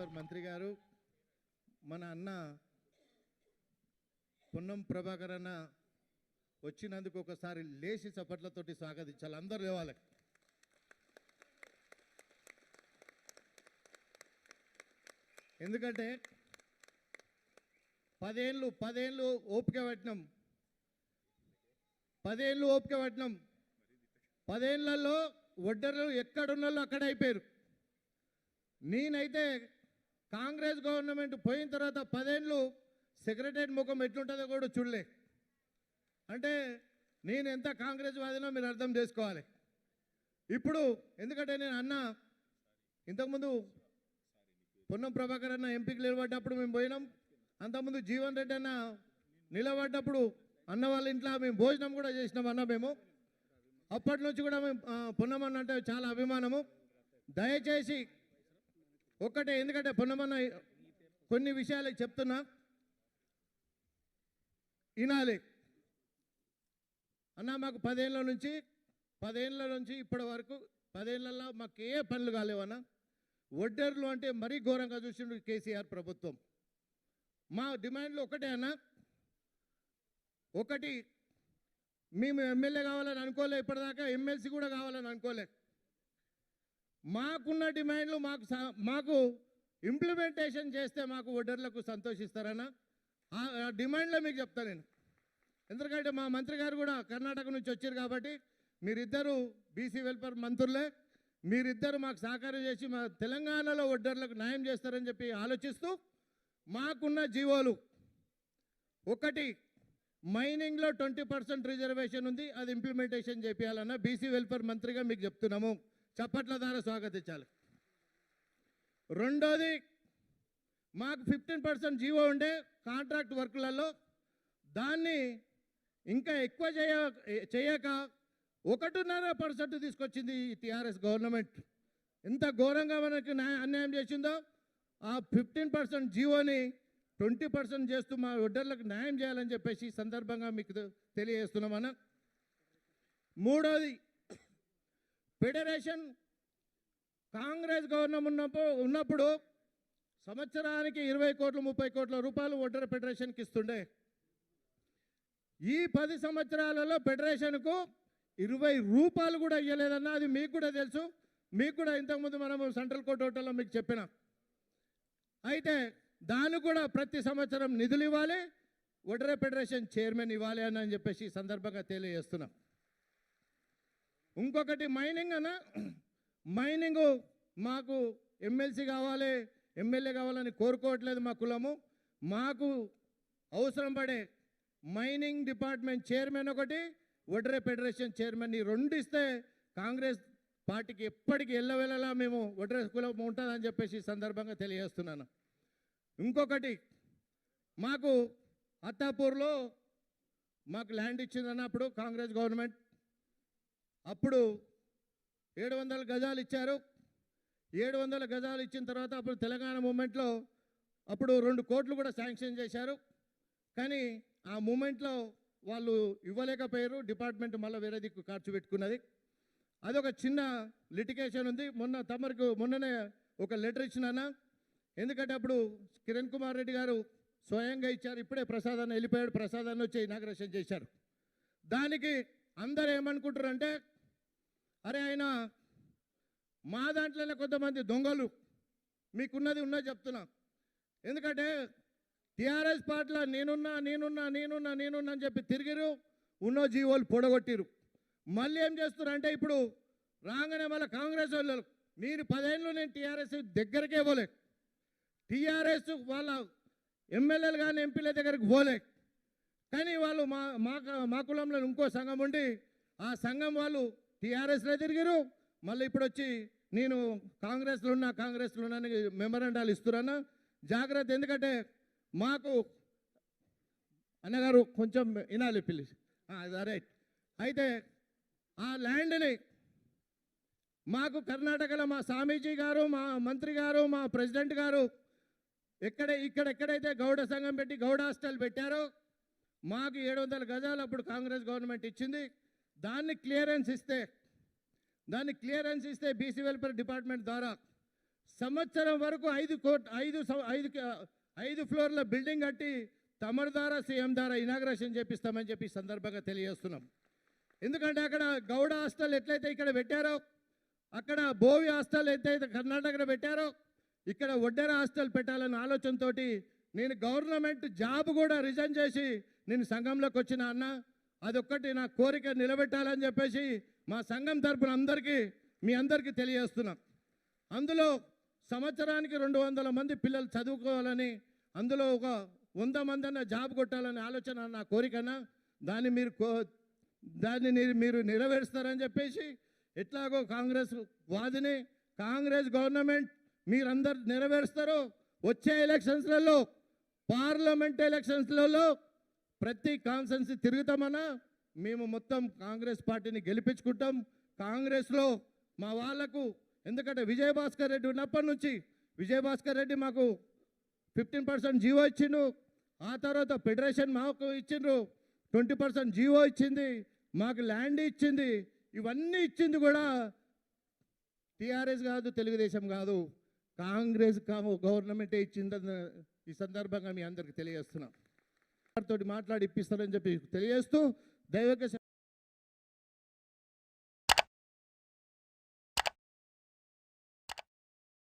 Super మంత్రి గారు మన అన్న పొన్నం ప్రభాకర్ అన్న వచ్చినందుకు ఒకసారి లేచి చప్పట్లతోటి స్వాగతించాలి. అందరూ లేవాలి. ఎందుకంటే పదేళ్ళు పదేళ్ళు ఓపిక పట్టినాం. పదేళ్ళు ఓపిక పట్టినాం. పదేళ్ళలో ఒడ్డర్లు ఎక్కడున్నాళ్ళు అక్కడ అయిపోయారు. నేనైతే కాంగ్రెస్ గవర్నమెంట్ పోయిన తర్వాత పదేళ్ళు సెక్రటరీ ముఖం ఎట్లుంటుందో కూడా చూడలే. అంటే నేను ఎంత కాంగ్రెస్ వాదినో మీరు అర్థం చేసుకోవాలి. ఇప్పుడు ఎందుకంటే నేను అన్న ఇంతకుముందు పొన్నం ప్రభాకర్ అన్న ఎంపీకి నిలబడ్డప్పుడు మేము పోయినాం. అంతకుముందు జీవన్ రెడ్డి అన్న నిలబడ్డప్పుడు అన్న వాళ్ళ ఇంట్లో మేము భోజనం కూడా చేసినాం అన్న మేము. అప్పటి నుంచి కూడా మేము పొన్నం పొన్నమన్న అంటే చాలా అభిమానము. దయచేసి ఒక్కటే ఎందుకంటే పొన్నమన్న కొన్ని విషయాలు చెప్తున్నా. వినాలి. అన్న మాకు పదేళ్ళ నుంచి పదేళ్ళ నుంచి ఇప్పటి వరకు పదేళ్ళలో మాకు ఏ పనులు కాలేవన్నా ఒడ్డర్లు అంటే మరీ ఘోరంగా చూసిండు కేసీఆర్ ప్రభుత్వం. మా డిమాండ్లు ఒకటే అన్న. ఒకటి మేము ఎమ్మెల్యే కావాలని అనుకోలే ఇప్పటిదాకా ఎమ్మెల్సీ కూడా కావాలని అనుకోలే. మాకున్న డిమాండ్లు మాకు మాకు ఇంప్లిమెంటేషన్ చేస్తే మాకు ఓటర్లకు సంతోషిస్తారన్న ఆ ఆ డిమాండ్లో మీకు చెప్తా నేను. ఎందుకంటే మా మంత్రి గారు కూడా కర్ణాటక నుంచి వచ్చారు కాబట్టి మీరిద్దరు బీసీ వెల్ఫేర్ మంత్రులే. మీరిద్దరు మాకు సహకారం చేసి మా తెలంగాణలో ఒడ్డర్లకు న్యాయం చేస్తారని చెప్పి ఆలోచిస్తూ మాకున్న జీవోలు. ఒకటి మైనింగ్లో ట్వంటీ పర్సెంట్ రిజర్వేషన్ ఉంది. అది ఇంప్లిమెంటేషన్ చేపించాలన్న బీసీ వెల్ఫేర్ మంత్రిగా మీకు చెప్తున్నాము. చప్పట్ల ద్వారా స్వాగతించాలి. రెండోది మాకు ఫిఫ్టీన్ పర్సెంట్ జీవో ఉండే కాంట్రాక్ట్ వర్క్లలో దాన్ని ఇంకా ఎక్కువ చేయ చేయక ఒకటిన్నర పర్సెంట్ తీసుకొచ్చింది ఈ టీఆర్ఎస్ గవర్నమెంట్. ఎంత ఘోరంగా మనకి న్యాయ- అన్యాయం చేసిందో ఆ ఫిఫ్టీన్ పర్సెంట్ జీవోని ట్వంటీ పర్సెంట్ చేస్తూ మా ఒడ్డర్లకు న్యాయం చేయాలని చెప్పేసి సందర్భంగా మీకు తెలియజేస్తున్నాం మనం మూడోది ఫెడరేషన్ కాంగ్రెస్ గవర్నమెంట్ ఉన్నప్పుడు ఉన్నప్పుడు సంవత్సరానికి ఇరవై కోట్లు ముప్పై కోట్ల రూపాయలు ఒడ్డర ఫెడరేషన్కి ఇస్తుండే. ఈ పది సంవత్సరాలలో ఫెడరేషన్కు ఇరవై రూపాయలు కూడా ఇవ్వలేదన్న అది మీకు కూడా తెలుసు. మీకు కూడా ఇంతకుముందు మనము సెంట్రల్ కోర్ట్ హోటల్లో మీకు చెప్పిన. అయితే దాన్ని కూడా ప్రతి సంవత్సరం నిధులు ఇవ్వాలి ఒడరే ఫెడరేషన్ చైర్మన్ ఇవ్వాలి అని అని చెప్పేసి ఈ సందర్భంగా తెలియజేస్తున్నాం. ఇంకొకటి మైనింగ్ అన్న మైనింగ్ మాకు ఎమ్మెల్సీ కావాలి ఎమ్మెల్యే కావాలని కోరుకోవట్లేదు మా కులము. మాకు అవసరం పడే మైనింగ్ డిపార్ట్మెంట్ చైర్మన్ ఒకటి ఒడ్రే ఫెడరేషన్ చైర్మన్ ఈ రెండు ఇస్తే కాంగ్రెస్ పార్టీకి ఎప్పటికీ ఎల్లవెళ్ళలా మేము ఒడ్రే కులం ఉంటుందని చెప్పేసి ఈ సందర్భంగా తెలియజేస్తున్నాను. ఇంకొకటి మాకు అత్తాపూర్లో మాకు ల్యాండ్ ఇచ్చిందన్నప్పుడు కాంగ్రెస్ గవర్నమెంట్ అప్పుడు ఏడు వందల గజాలు ఇచ్చారు. ఏడు వందల గజాలు ఇచ్చిన తర్వాత అప్పుడు తెలంగాణ మూమెంట్లో అప్పుడు రెండు కోట్లు కూడా శాంక్షన్ చేశారు. కానీ ఆ మూమెంట్లో వాళ్ళు ఇవ్వలేకపోయారు. డిపార్ట్మెంట్ మళ్ళీ వేరే దిక్కు ఖర్చు పెట్టుకున్నది. అదొక చిన్న లిటికేషన్ ఉంది. మొన్న తమరికి మొన్ననే ఒక లెటర్ ఇచ్చినానా ఎందుకంటే అప్పుడు కిరణ్ కుమార్ రెడ్డి గారు స్వయంగా ఇచ్చారు. ఇప్పుడే ప్రసాదాన్ని వెళ్ళిపోయాడు. ప్రసాదాన్ని వచ్చి ఇనాగ్రేషన్ చేశారు. దానికి అందరు ఏమనుకుంటారంటే అరే ఆయన మా దాంట్లోనే కొంతమంది దొంగలు మీకున్నది ఉన్నది చెప్తున్నా. ఎందుకంటే టీఆర్ఎస్ పార్టీలో నేనున్నా నేనున్నా నేనున్నా నేనున్నా అని చెప్పి తిరిగిరు ఉన్నో జీవోలు పొడగొట్టిరు. మళ్ళీ ఏం చేస్తున్నారు అంటే ఇప్పుడు రాగానే మళ్ళీ కాంగ్రెస్ వాళ్ళు మీరు పదేళ్ళు నేను టీఆర్ఎస్ దగ్గరకే పోలే. టీఆర్ఎస్ వాళ్ళ ఎమ్మెల్యేలు కానీ ఎంపీల దగ్గరికి పోలే. కానీ వాళ్ళు మా మా మా కులంలో ఇంకో సంఘం ఉండి ఆ సంఘం వాళ్ళు టీఆర్ఎస్లో తిరిగారు. మళ్ళీ ఇప్పుడు వచ్చి నేను కాంగ్రెస్లో ఉన్నా కాంగ్రెస్లో ఉన్నా మెమరాండాలు ఇస్తున్నాను జాగ్రత్త ఎందుకంటే మాకు అన్నగారు కొంచెం వినాలి పిల్లి. రైట్. అయితే ఆ ల్యాండ్ని మాకు కర్ణాటకలో మా స్వామీజీ గారు మా మంత్రి గారు మా ప్రెసిడెంట్ గారు ఎక్కడ ఇక్కడ ఎక్కడైతే గౌడ సంఘం పెట్టి గౌడ హాస్టల్ పెట్టారో మాకు ఏడు వందల గజాలు అప్పుడు కాంగ్రెస్ గవర్నమెంట్ ఇచ్చింది. దాన్ని క్లియరెన్స్ ఇస్తే దాన్ని క్లియరెన్స్ ఇస్తే బీసీ వెల్ఫేర్ డిపార్ట్మెంట్ ద్వారా సంవత్సరం వరకు ఐదు కోట్ ఐదు ఐదు ఐదు ఫ్లోర్ల బిల్డింగ్ కట్టి తమరు ద్వారా సీఎం ద్వారా ఇనాగ్రేషన్ చేపిస్తామని చెప్పి సందర్భంగా తెలియజేస్తున్నాం. ఎందుకంటే అక్కడ గౌడ హాస్టల్ ఎట్లయితే ఇక్కడ పెట్టారో అక్కడ బోవి హాస్టల్ ఎట్లయితే కర్ణాటకలో పెట్టారో ఇక్కడ ఒడ్డెర హాస్టల్ పెట్టాలన్న ఆలోచనతోటి నేను గవర్నమెంట్ జాబ్ కూడా రిజైన్ చేసి నేను సంఘంలోకి వచ్చిన అన్న అదొక్కటి నా కోరిక నిలబెట్టాలని చెప్పేసి మా సంఘం తరపున అందరికీ మీ అందరికీ తెలియజేస్తున్నాం. అందులో సంవత్సరానికి రెండు వందల మంది పిల్లలు చదువుకోవాలని అందులో ఒక వంద మంది అన్న జాబ్ కొట్టాలనే ఆలోచన నా కోరికనా దాన్ని మీరు కో దాన్ని మీరు- మీరు నెరవేరుస్తారని చెప్పేసి ఎట్లాగో కాంగ్రెస్ వాదిని కాంగ్రెస్ గవర్నమెంట్ మీరందరు నెరవేరుస్తారో వచ్చే ఎలక్షన్స్లలో పార్లమెంట్ ఎలక్షన్స్లలో ప్రతి కాన్సెన్సీ తిరుగుతామన్నా మేము మొత్తం కాంగ్రెస్ పార్టీని గెలిపించుకుంటాం. కాంగ్రెస్లో మా వాళ్ళకు ఎందుకంటే విజయభాస్కర్ రెడ్డి ఉన్నప్పటి నుంచి విజయభాస్కర్ రెడ్డి మాకు ఫిఫ్టీన్ పర్సెంట్ జీవో ఇచ్చిండు. ఆ తర్వాత ఫెడరేషన్ మాకు ఇచ్చిండ్రు. ట్వంటీ పర్సెంట్ జీవో ఇచ్చింది. మాకు ల్యాండ్ ఇచ్చింది. ఇవన్నీ ఇచ్చింది కూడా టీఆర్ఎస్ కాదు తెలుగుదేశం కాదు. కాంగ్రెస్ గవర్నమెంటే ఇచ్చిందని ఈ సందర్భంగా మీ అందరికీ తెలియజేస్తున్నాం. తోటి మాట్లాడి ఇప్పిస్తారని చెప్పి తెలియజేస్తూ దైవక